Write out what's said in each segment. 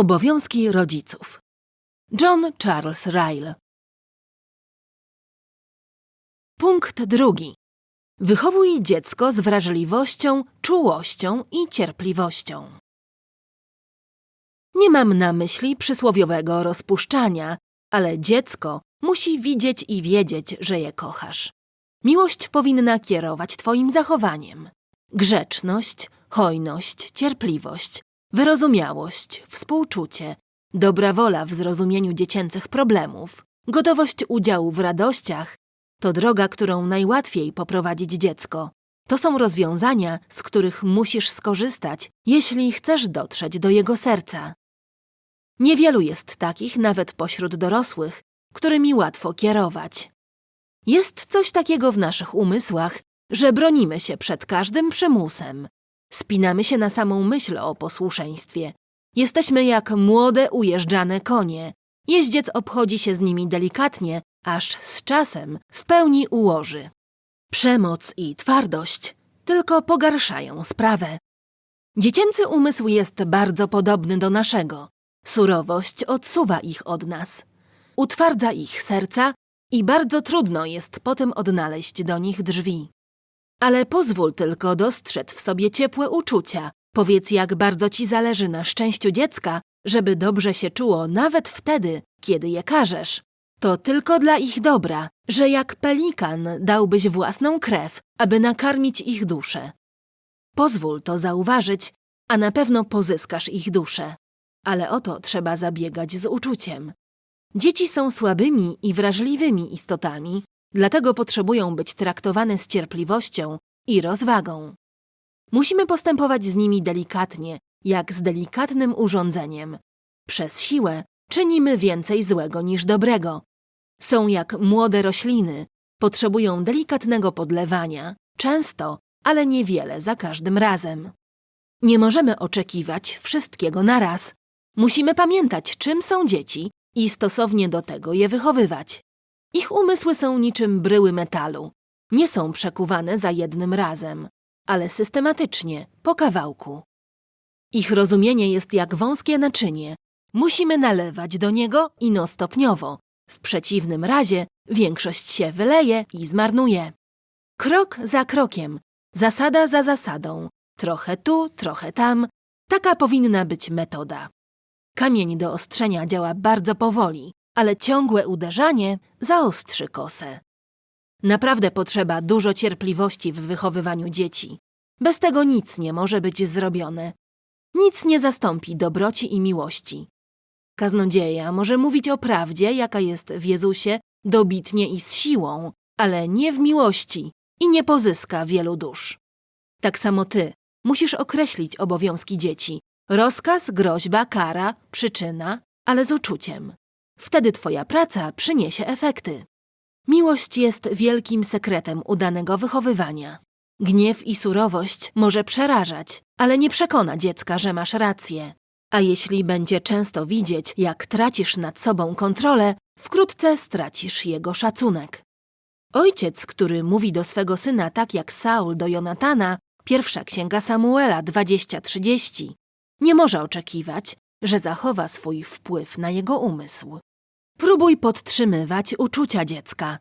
Obowiązki rodziców. John Charles Ryle. Punkt drugi. Wychowuj dziecko z wrażliwością, czułością i cierpliwością. Nie mam na myśli przysłowiowego rozpuszczania, ale dziecko musi widzieć i wiedzieć, że je kochasz. Miłość powinna kierować Twoim zachowaniem. Grzeczność, hojność, cierpliwość, wyrozumiałość, współczucie, dobra wola w zrozumieniu dziecięcych problemów, gotowość udziału w radościach to droga, którą najłatwiej poprowadzić dziecko. To są rozwiązania, z których musisz skorzystać, jeśli chcesz dotrzeć do jego serca. Niewielu jest takich, nawet pośród dorosłych, którymi łatwo kierować. Jest coś takiego w naszych umysłach, że bronimy się przed każdym przymusem. Spinamy się na samą myśl o posłuszeństwie. Jesteśmy jak młode, ujeżdżane konie. Jeździec obchodzi się z nimi delikatnie, aż z czasem w pełni ułoży. Przemoc i twardość tylko pogarszają sprawę. Dziecięcy umysł jest bardzo podobny do naszego. Surowość odsuwa ich od nas, utwardza ich serca i bardzo trudno jest potem odnaleźć do nich drzwi. Ale pozwól tylko dostrzec w sobie ciepłe uczucia. Powiedz, jak bardzo ci zależy na szczęściu dziecka, żeby dobrze się czuło nawet wtedy, kiedy je karzesz. To tylko dla ich dobra, że jak pelikan dałbyś własną krew, aby nakarmić ich duszę. Pozwól to zauważyć, a na pewno pozyskasz ich duszę. Ale o to trzeba zabiegać z uczuciem. Dzieci są słabymi i wrażliwymi istotami, dlatego potrzebują być traktowane z cierpliwością i rozwagą. Musimy postępować z nimi delikatnie, jak z delikatnym urządzeniem. Przez siłę czynimy więcej złego niż dobrego. Są jak młode rośliny, potrzebują delikatnego podlewania, często, ale niewiele za każdym razem. Nie możemy oczekiwać wszystkiego naraz. Musimy pamiętać, czym są dzieci i stosownie do tego je wychowywać. Ich umysły są niczym bryły metalu. Nie są przekuwane za jednym razem, ale systematycznie, po kawałku. Ich rozumienie jest jak wąskie naczynie. Musimy nalewać do niego ino stopniowo. W przeciwnym razie większość się wyleje i zmarnuje. Krok za krokiem, zasada za zasadą, trochę tu, trochę tam. Taka powinna być metoda. Kamień do ostrzenia działa bardzo powoli, ale ciągłe uderzanie zaostrzy kosę. Naprawdę potrzeba dużo cierpliwości w wychowywaniu dzieci. Bez tego nic nie może być zrobione. Nic nie zastąpi dobroci i miłości. Kaznodzieja może mówić o prawdzie, jaka jest w Jezusie, dobitnie i z siłą, ale nie w miłości i nie pozyska wielu dusz. Tak samo ty musisz określić obowiązki dzieci. Rozkaz, groźba, kara, przyczyna, ale z uczuciem. Wtedy twoja praca przyniesie efekty. Miłość jest wielkim sekretem udanego wychowywania. Gniew i surowość może przerażać, ale nie przekona dziecka, że masz rację. A jeśli będzie często widzieć, jak tracisz nad sobą kontrolę, wkrótce stracisz jego szacunek. Ojciec, który mówi do swego syna tak jak Saul do Jonatana, pierwsza księga Samuela 20:30, nie może oczekiwać, że zachowa swój wpływ na jego umysł. Próbuj podtrzymywać uczucia dziecka.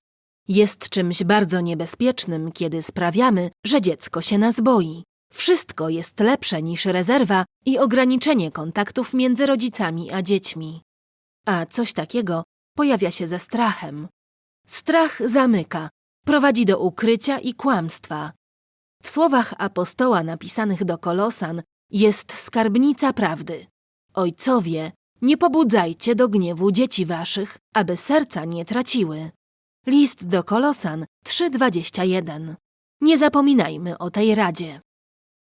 Jest czymś bardzo niebezpiecznym, kiedy sprawiamy, że dziecko się nas boi. Wszystko jest lepsze niż rezerwa i ograniczenie kontaktów między rodzicami a dziećmi. A coś takiego pojawia się ze strachem. Strach zamyka, prowadzi do ukrycia i kłamstwa. W słowach apostoła napisanych do Kolosan jest skarbnica prawdy. Ojcowie, nie pobudzajcie do gniewu dzieci waszych, aby serca nie traciły. List do Kolosan 3:21. Nie zapominajmy o tej radzie.